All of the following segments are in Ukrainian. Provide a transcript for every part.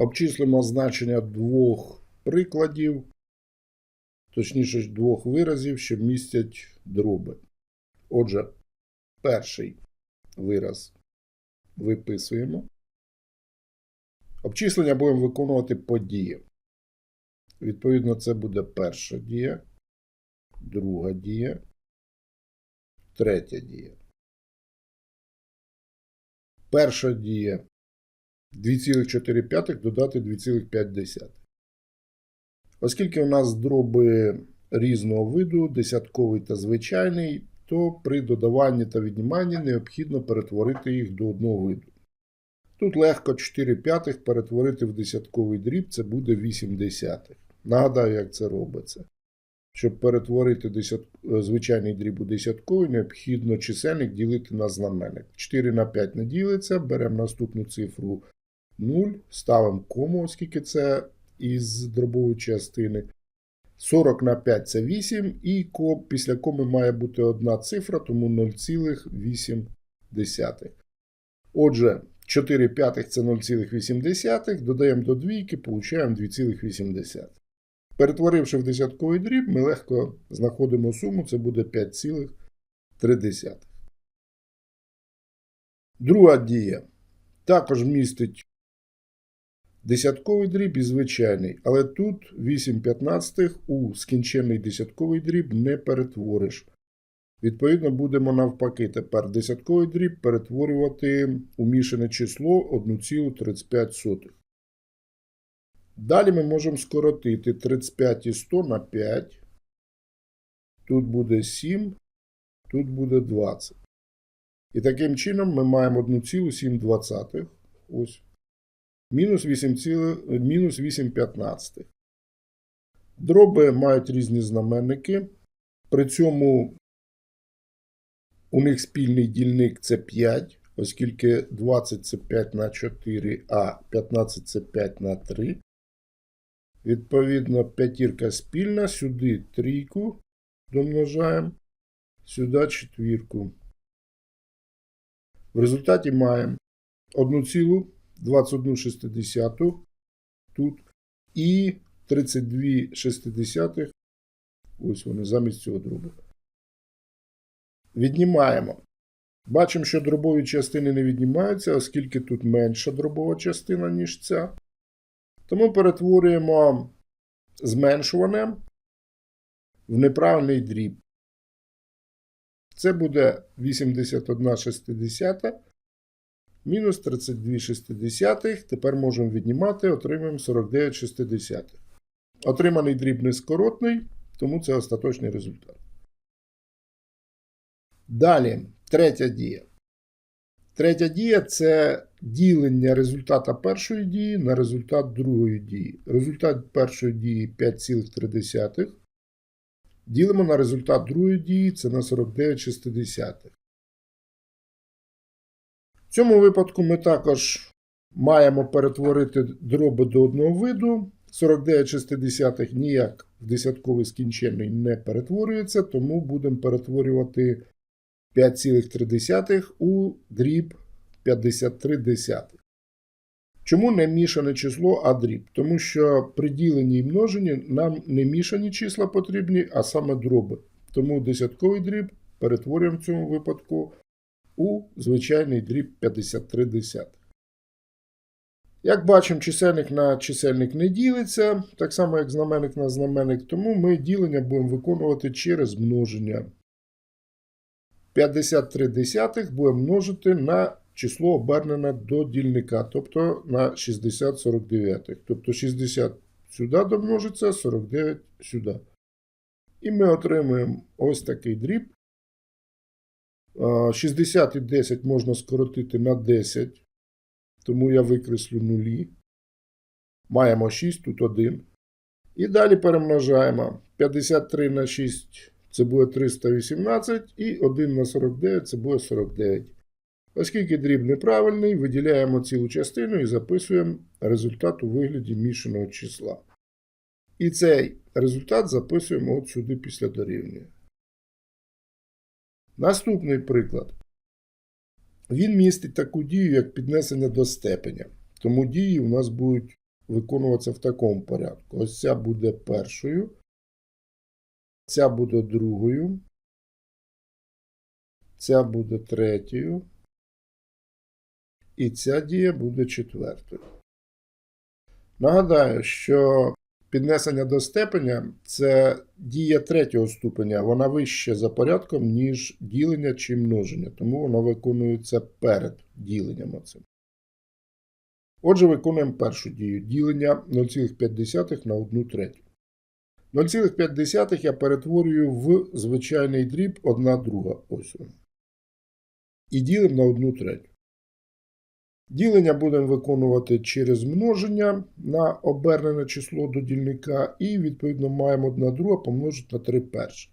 Обчислимо значення двох прикладів, точніше двох виразів, що містять дроби. Отже, перший вираз виписуємо. Обчислення будемо виконувати по діям. Відповідно, це буде перша дія, друга дія, третя дія. Перша дія 2,4 додати 2,5. Оскільки у нас дроби різного виду, десятковий та звичайний, то при додаванні та відніманні необхідно перетворити їх до одного виду. Тут легко 4 п'ятих перетворити в десятковий дріб, це буде 8 десятих. Нагадаю, як це робиться. Щоб перетворити десят... е, звичайний дріб у десятковий, необхідно чисельник ділити на знаменник. 4 на 5 не ділиться, беремо наступну цифру 0, ставимо кому, оскільки це із дробової частини. 40 на 5 це 8, і після коми має бути одна цифра, тому 0,8. Отже, 4 п'ятих це 0,8, додаємо до двійки, получаємо 2,8. Перетворивши в десятковий дріб, ми легко знаходимо суму, це буде 5,3. Друга дія також містить десятковий дріб і звичайний, але тут 8 п'ятнадцятих у скінчений десятковий дріб не перетвориш. Відповідно, будемо навпаки тепер десятковий дріб перетворювати у мішане число 1,35. Далі ми можемо скоротити 35 і 100 на 5. Тут буде 7, тут буде 20. І таким чином ми маємо 1,7. Ось. Мінус 8, ціли- мінус 8. Дроби мають різні знаменники. При цьому у них спільний дільник це 5, оскільки 20 це 5 на 4, а 15 це 5 на 3. Відповідно, п'ятірка спільна, сюди трійку домножаємо, сюди четвірку. В результаті маємо 1,21 тут і 32 шестидесятих. Ось вони замість цього дробу. Віднімаємо. Бачимо, що дробові частини не віднімаються, оскільки тут менша дробова частина, ніж ця. Тому перетворюємо зменшуване в неправильний дріб. Це буде 81 шестидесята мінус 32 шестидесятих. Тепер можемо віднімати, отримаємо 49 шестидесятих. Отриманий дріб нескоротний, тому це остаточний результат. Далі, третя дія. Третя дія це ділення результата першої дії на результат другої дії. Результат першої дії 5,3. Ділимо на результат другої дії, це на 49,6. В цьому випадку ми також маємо перетворити дроби до одного виду. 49,6 ніяк в десятковий скінчений не перетворюється, тому будемо перетворювати 5,3 у дріб 53 десятих. Чому не мішане число, а дріб? Тому що при діленні і множенні нам не мішані числа потрібні, а саме дроби. Тому десятковий дріб перетворюємо в цьому випадку у звичайний дріб 53 десятих. Як бачимо, чисельник на чисельник не ділиться, так само як знаменник на знаменник, тому ми ділення будемо виконувати через множення. 53 десятих будемо множити на число обернене до дільника, тобто на 60 49. Тобто 60 сюди домножиться, 49 сюди. І ми отримуємо ось такий дріб. А, 60 і 10 можна скоротити на 10, тому я викреслю нулі. Маємо 6, тут 1. І далі перемножаємо 53 на 6 це буде 318, і 1 на 49 це буде 49. Оскільки дріб неправильний, виділяємо цілу частину і записуємо результат у вигляді мішаного числа. І цей результат записуємо от сюди після дорівнює. Наступний приклад. Він містить таку дію, як піднесення до степеня. Тому дії у нас будуть виконуватися в такому порядку. Ось ця буде першою, ця буде другою, ця буде третьою, і ця дія буде четвертою. Нагадаю, що піднесення до степеня це дія третього ступеня, вона вища за порядком, ніж ділення чи множення, тому вона виконується перед діленням оцим. Отже, виконуємо першу дію ділення 0,5 на 1 третю. 0,5 я перетворюю в звичайний дріб 1 друга. Ось. І ділимо на 1 третю. Ділення будемо виконувати через множення на обернене число до дільника, і, відповідно, маємо 1 друга помножити на 3 перших.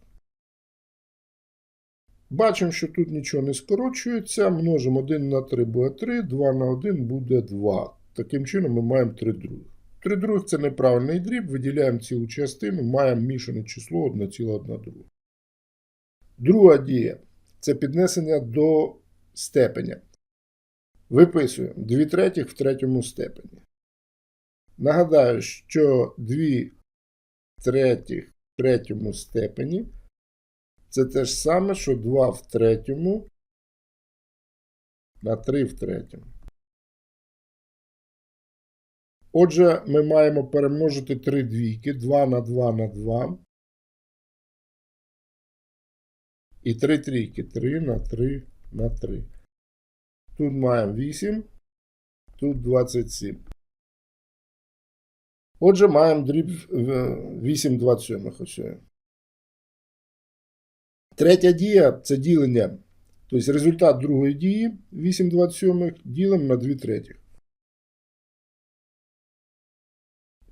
Бачимо, що тут нічого не скорочується. Множимо 1 на 3 буде 3, 2 на 1 буде 2. Таким чином ми маємо 3 других. 3 других це неправильний дріб, виділяємо цілу частину, маємо мішане число 1,1 друга. Друга дія це піднесення до степеня. Виписуємо 2 третіх в третьому степені. Нагадаю, що 2 третіх в третьому степені це те ж саме, що 2 в третьому на 3 в третьому. Отже, ми маємо перемножити 3 двійки 2 на 2 на 2. І 3 трійки 3 на 3 на 3. Тут маємо 8, тут 27. Отже, маємо дріб 8 27 ось. Третя дія це ділення. Тобто результат другої дії 8 27 ділимо на 2 третіх.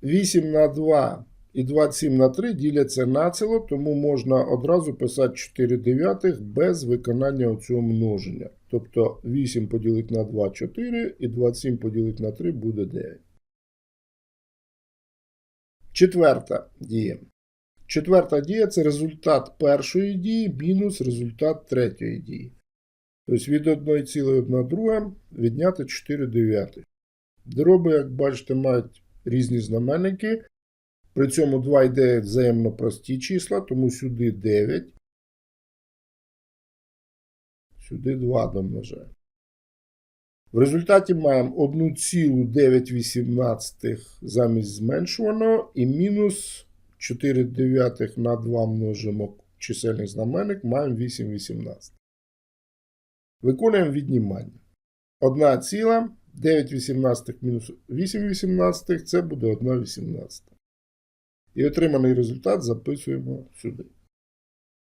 8 на 2 і 27 на 3 діляться націло, тому можна одразу писати 4 дев'ятих без виконання цього множення. Тобто 8 поділити на 2 4 і 27 поділити на 3 буде 9. Четверта дія. Четверта дія це результат першої дії мінус результат третьої дії. Тобто від 1,1 друга відняти 4 дев'ятих. Дроби, як бачите, мають різні знаменники. При цьому 2 і 9 взаємно прості числа, тому сюди 9. Сюди 2 домножаємо. В результаті маємо 1,918 замість зменшуваного і мінус 4 дев'ятих на 2 множимо чисельний знаменник, маємо 8,18. Виконуємо віднімання. 1 ціла, 9,18 мінус 8,18 це буде 1,18. І отриманий результат записуємо сюди.